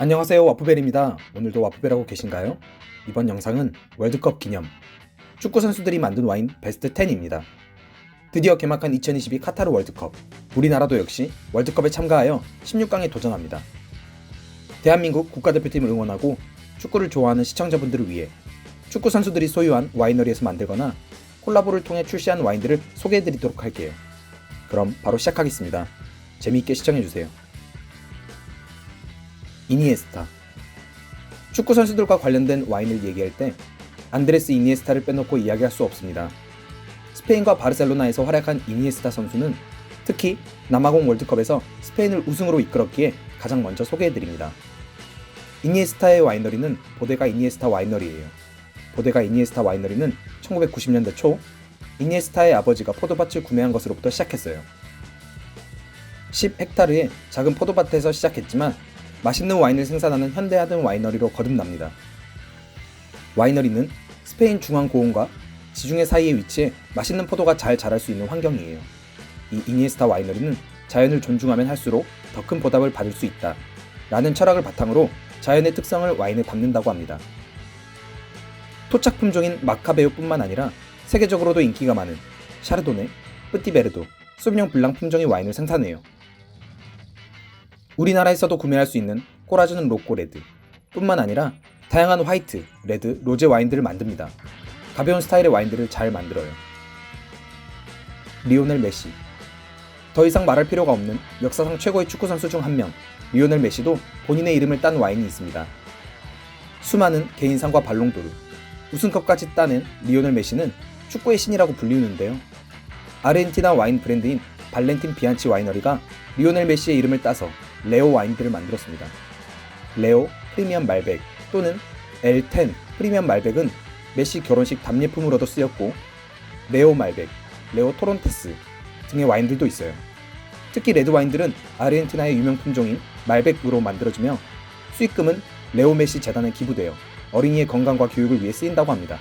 안녕하세요 와프벨입니다. 오늘도 와프벨하고 계신가요? 이번 영상은 월드컵 기념 축구 선수들이 만든 와인 베스트 10입니다. 드디어 개막한 2022 카타르 월드컵 우리나라도 역시 월드컵에 참가하여 16강에 도전합니다. 대한민국 국가대표팀을 응원하고 축구를 좋아하는 시청자분들을 위해 축구 선수들이 소유한 와이너리에서 만들거나 콜라보를 통해 출시한 와인들을 소개해드리도록 할게요. 그럼 바로 시작하겠습니다. 재미있게 시청해주세요. 이니에스타 축구 선수들과 관련된 와인을 얘기할 때 안드레스 이니에스타를 빼놓고 이야기할 수 없습니다. 스페인과 바르셀로나에서 활약한 이니에스타 선수는 특히 남아공 월드컵에서 스페인을 우승으로 이끌었기에 가장 먼저 소개해드립니다. 이니에스타의 와이너리는 보데가 이니에스타 와이너리예요. 보데가 이니에스타 와이너리는 1990년대 초 이니에스타의 아버지가 포도밭을 구매한 것으로부터 시작했어요. 10헥타르의 작은 포도밭에서 시작했지만 맛있는 와인을 생산하는 현대하든 와이너리로 거듭납니다. 와이너리는 스페인 중앙 고원과 지중해 사이에 위치해 맛있는 포도가 잘 자랄 수 있는 환경이에요. 이 이니에스타 와이너리는 자연을 존중하면 할수록 더 큰 보답을 받을 수 있다. 라는 철학을 바탕으로 자연의 특성을 와인에 담는다고 합니다. 토착 품종인 마카베오뿐만 아니라 세계적으로도 인기가 많은 샤르도네, 뿌띠베르도, 수비뇽 블랑 품종의 와인을 생산해요. 우리나라에서도 구매할 수 있는 꼬라주는 로꼬 레드 뿐만 아니라 다양한 화이트, 레드, 로제 와인들을 만듭니다. 가벼운 스타일의 와인들을 잘 만들어요. 리오넬 메시 더 이상 말할 필요가 없는 역사상 최고의 축구 선수 중 한 명, 리오넬 메시도 본인의 이름을 딴 와인이 있습니다. 수많은 개인상과 발롱도르, 우승컵까지 따낸 리오넬 메시는 축구의 신이라고 불리우는데요. 아르헨티나 와인 브랜드인 발렌틴 비안치 와이너리가 리오넬 메시의 이름을 따서 레오 와인들을 만들었습니다. 레오 프리미엄 말백 또는 L10 프리미엄 말백은 메시 결혼식 답례품으로도 쓰였고 레오 말백, 레오 토론테스 등의 와인들도 있어요. 특히 레드 와인들은 아르헨티나의 유명 품종인 말백으로 만들어지며 수익금은 레오 메시 재단에 기부되어 어린이의 건강과 교육을 위해 쓰인다고 합니다.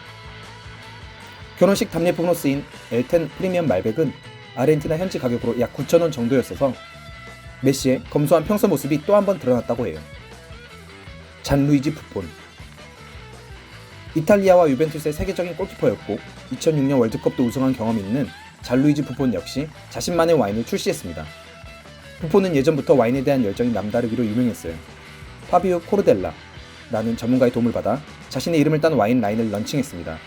결혼식 답례품으로 쓰인 L10 프리미엄 말백은 아르헨티나 현지 가격으로 약 9,000원 정도였어서 메시의 검소한 평소 모습이 또 한 번 드러났다고 해요. 잔루이지 부폰 이탈리아와 유벤투스의 세계적인 골키퍼였고 2006년 월드컵도 우승한 경험이 있는 잔루이지 부폰 역시 자신만의 와인을 출시했습니다. 부폰은 예전부터 와인에 대한 열정이 남다르기로 유명했어요. 파비오 코르델라라는 전문가의 도움을 받아 자신의 이름을 딴 와인 라인을 런칭했습니다.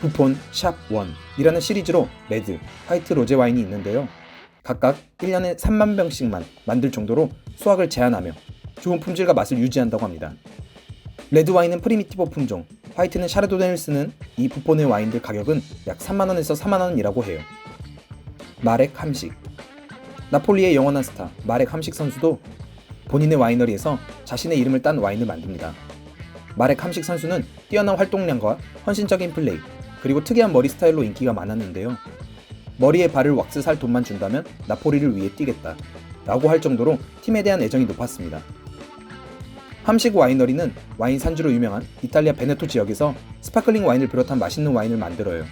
부폰 샵 1이라는 시리즈로 레드, 화이트 로제 와인이 있는데요. 각각 1년에 3만 병씩만 만들 정도로 수확을 제한하며 좋은 품질과 맛을 유지한다고 합니다. 레드 와인은 프리미티보 품종, 화이트는 샤르도네를 쓰는 이 부폰의 와인들 가격은 약 3만원에서 4만원이라고 해요. 마렉 함식 나폴리의 영원한 스타 마렉 함식 선수도 본인의 와이너리에서 자신의 이름을 딴 와인을 만듭니다. 마렉 함식 선수는 뛰어난 활동량과 헌신적인 플레이, 그리고 특이한 머리 스타일로 인기가 많았는데요. 머리에 바를 왁스 살 돈만 준다면 나폴리를 위해 뛰겠다. 라고 할 정도로 팀에 대한 애정이 높았습니다. 함식 와이너리는 와인 산지로 유명한 이탈리아 베네토 지역에서 스파클링 와인을 비롯한 맛있는 와인을 만들어요.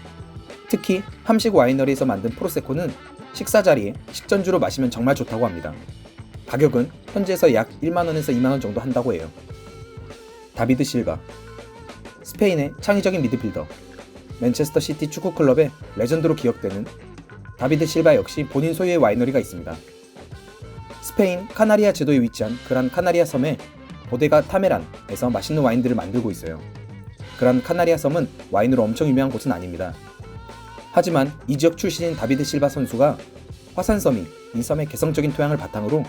특히 함식 와이너리에서 만든 프로세코는 식사 자리에 식전주로 마시면 정말 좋다고 합니다. 가격은 현지에서 약 1만원에서 2만원 정도 한다고 해요. 다비드 실바 스페인의 창의적인 미드필더 맨체스터 시티 축구 클럽의 레전드로 기억되는 다비드 실바 역시 본인 소유의 와이너리가 있습니다. 스페인 카나리아 제도에 위치한 그란 카나리아 섬에 보데가 타메란에서 맛있는 와인들을 만들고 있어요. 그란 카나리아 섬은 와인으로 엄청 유명한 곳은 아닙니다. 하지만 이 지역 출신인 다비드 실바 선수가 화산섬이 이 섬의 개성적인 토양을 바탕으로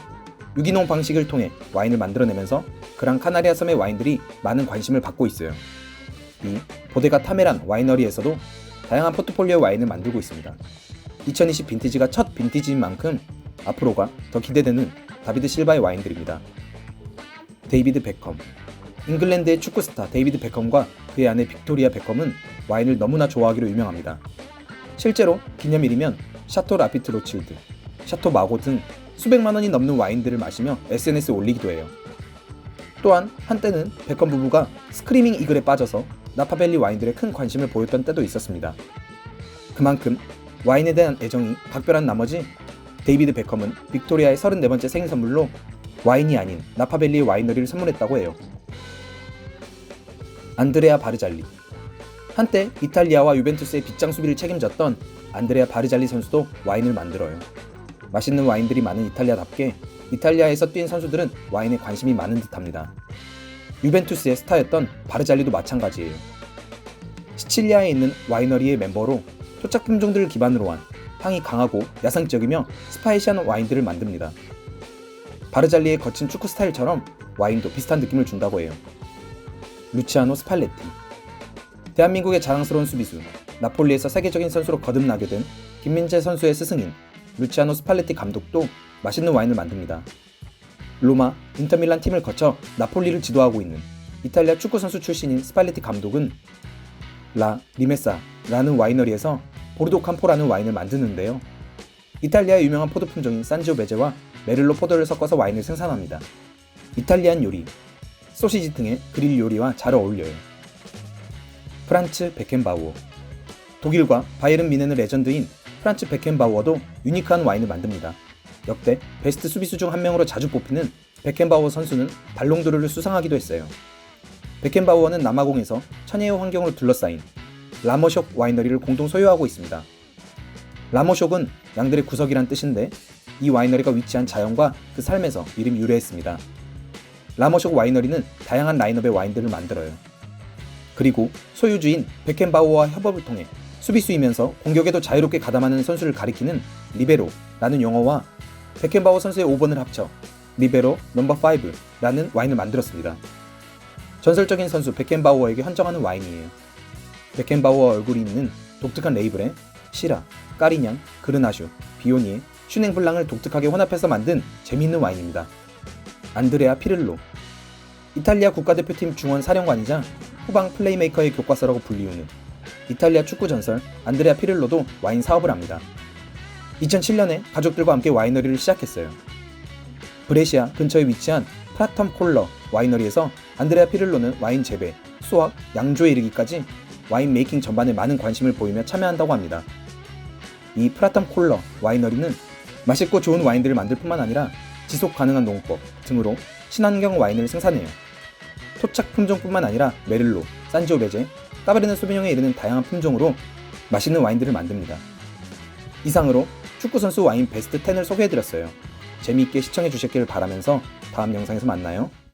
유기농 방식을 통해 와인을 만들어내면서 그란 카나리아 섬의 와인들이 많은 관심을 받고 있어요. 이 보데가 타메란 와이너리에서도 다양한 포트폴리오 와인을 만들고 있습니다. 2020 빈티지가 첫 빈티지인 만큼 앞으로가 더 기대되는 다비드 실바의 와인들입니다. 데이비드 베컴 잉글랜드의 축구 스타 데이비드 베컴과 그의 아내 빅토리아 베컴은 와인을 너무나 좋아하기로 유명합니다. 실제로 기념일이면 샤토 라피트 로칠드, 샤토 마고 등 수백만 원이 넘는 와인들을 마시며 SNS에 올리기도 해요. 또한 한때는 베컴 부부가 스크리밍 이글에 빠져서 나파밸리 와인들에 큰 관심을 보였던 때도 있었습니다. 그만큼 와인에 대한 애정이 각별한 나머지 데이비드 베컴은 빅토리아의 34번째 생일 선물로 와인이 아닌 나파밸리의 와이너리를 선물했다고 해요. 안드레아 바르잘리 한때 이탈리아와 유벤투스의 빗장 수비를 책임졌던 안드레아 바르잘리 선수도 와인을 만들어요. 맛있는 와인들이 많은 이탈리아답게 이탈리아에서 뛴 선수들은 와인에 관심이 많은 듯합니다. 유벤투스의 스타였던 바르잘리도 마찬가지예요. 시칠리아에 있는 와이너리의 멤버로 토착 품종들을 기반으로 한 향이 강하고 야성적이며 스파이시한 와인들을 만듭니다. 바르잘리의 거친 축구 스타일처럼 와인도 비슷한 느낌을 준다고 해요. 루치아노 스팔레티 대한민국의 자랑스러운 수비수 나폴리에서 세계적인 선수로 거듭나게 된 김민재 선수의 스승인 루치아노 스팔레티 감독도 맛있는 와인을 만듭니다. 로마, 인터밀란 팀을 거쳐 나폴리를 지도하고 있는 이탈리아 축구 선수 출신인 스팔레티 감독은 라 리메사 라는 와이너리에서 보르도 캄포라는 와인을 만드는데요. 이탈리아의 유명한 포도 품종인 산지오 베제와 메를로 포도를 섞어서 와인을 생산합니다. 이탈리안 요리, 소시지 등의 그릴 요리와 잘 어울려요. 프란츠 베켄바우어 독일과 바이에른 미넨의 레전드인 프란츠 베켄바우어도 유니크한 와인을 만듭니다. 역대 베스트 수비수 중 한 명으로 자주 뽑히는 베켄바우어 선수는 발롱도르를 수상하기도 했어요. 베켄바우어는 남아공에서 천혜의 환경으로 둘러싸인 라머숍 와이너리를 공동 소유하고 있습니다. 라머숍은 양들의 구석이란 뜻인데 이 와이너리가 위치한 자연과 그 삶에서 이름이 유래했습니다. 라머숍 와이너리는 다양한 라인업의 와인들을 만들어요. 그리고 소유주인 베켄바우어와 협업을 통해 수비수이면서 공격에도 자유롭게 가담하는 선수를 가리키는 리베로라는 용어와 베켄바우어 선수의 5번을 합쳐 리베로 넘버 5라는 와인을 만들었습니다. 전설적인 선수 베켄바우어에게 헌정하는 와인이에요. 베켄바우어 얼굴이 있는 독특한 레이블에 시라, 까리냥, 그르나슈, 비오니에, 슈냉블랑을 독특하게 혼합해서 만든 재미있는 와인입니다. 안드레아 피를로 이탈리아 국가대표팀 중원 사령관이자 후방 플레이메이커의 교과서라고 불리우는 이탈리아 축구 전설 안드레아 피를로도 와인 사업을 합니다. 2007년에 가족들과 함께 와이너리를 시작했어요. 브레시아 근처에 위치한 프라텀 콜러 와이너리에서 안드레아 피를로는 와인 재배, 수확, 양조에 이르기까지 와인 메이킹 전반에 많은 관심을 보이며 참여한다고 합니다. 이 프라텀 콜러 와이너리는 맛있고 좋은 와인들을 만들 뿐만 아니라 지속 가능한 농법 등으로 친환경 와인을 생산해요. 토착 품종뿐만 아니라 메를로, 산지오베제, 까베르네 소비뇽에 이르는 다양한 품종으로 맛있는 와인들을 만듭니다. 이상으로 축구 선수 와인 베스트 10을 소개해드렸어요. 재미있게 시청해주셨기를 바라면서 다음 영상에서 만나요.